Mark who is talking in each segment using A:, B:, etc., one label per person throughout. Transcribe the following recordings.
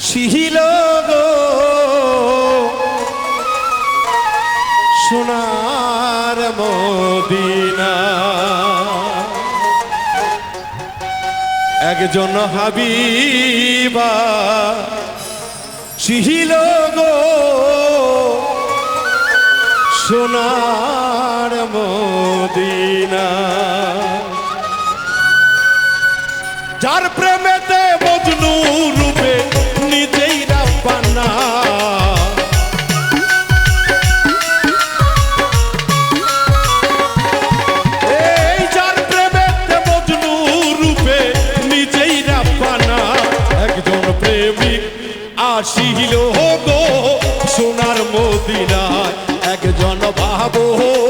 A: ছিল গো। সোনার মদিনা। একজন হাবিবা ছিল গো। সোনার মদিনা। যার প্রেমেতে মজনু রূপে নিজেই রাব্বানা এই প্রেমেতে নিজেই একজন আসিল গো সোনার মদিনায়। একজন ভাবকা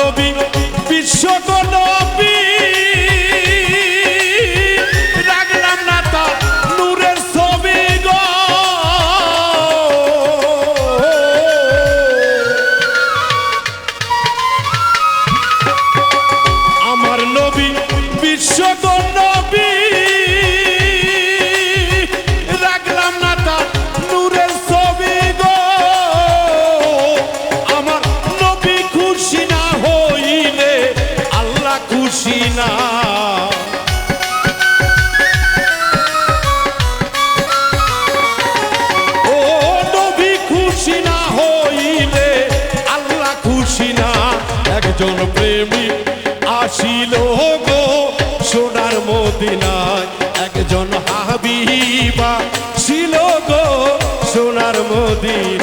A: নবী বিশ্ব একজন প্রেমিক আসিল গো সোনার মদিনায়। একজন হাবিবা ছিল গো সোনার মদিনায়।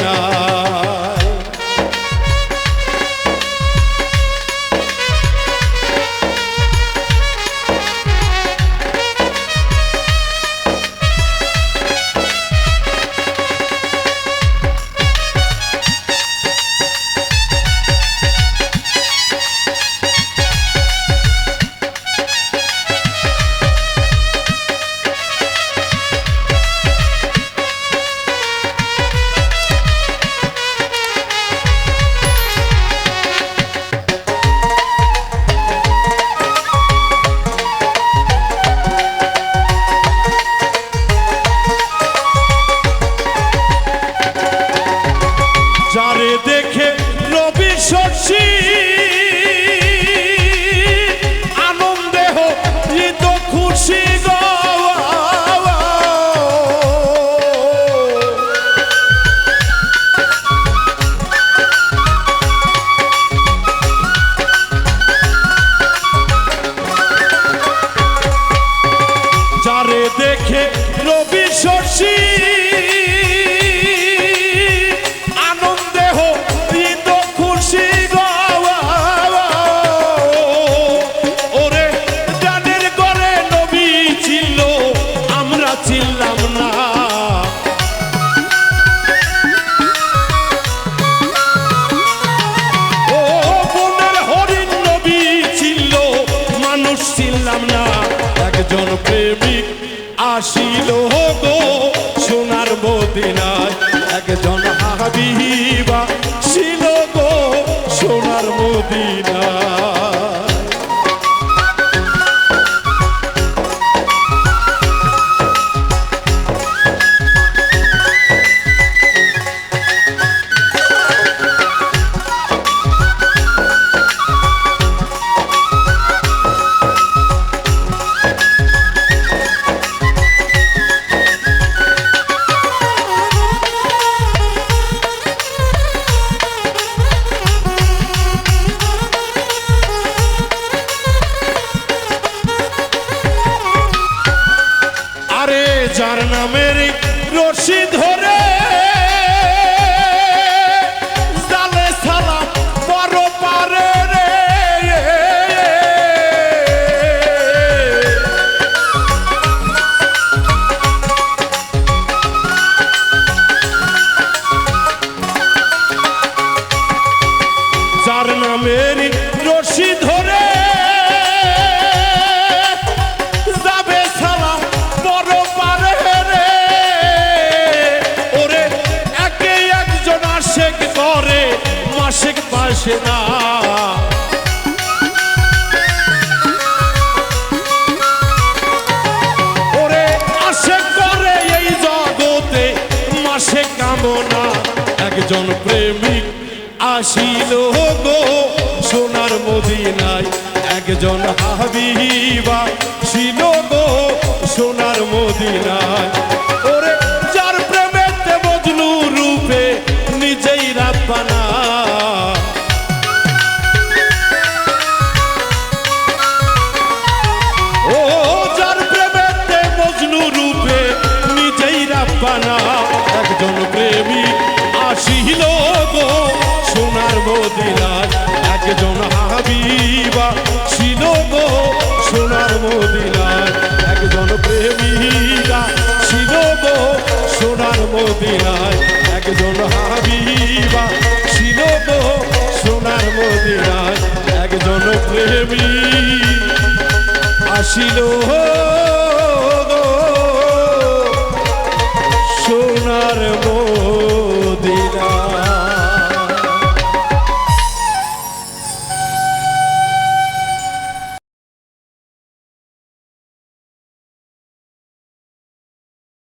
A: দেখে রবি শশী। আনন্দে খুশি নবী ছিল, আমরা না। হরিণ নবী ছিল, মানুষ না। একজন প্রেমিক আসিল গো সোনার মদিনায়। একজন হাবিবা ছিল গো সোনার মদিনায়। রশি ধরে জালে সালাম পাশে না। ওরে আশেক করে এই জগতে, মাসে কামনা। একজন প্রেমিক আসিল গো সোনার মদিনায়। একজন হাবিবা ছিল গো সোনার মদিনায়। মদিনায় একজন হাবিবা ছিল গো সোনার মদিনায় একজন প্রেমিকা ছিল গো সোনার মদিনায় একজন হাবিবা ছিল গো সোনার মদিনায় একজন প্রেমী আসিল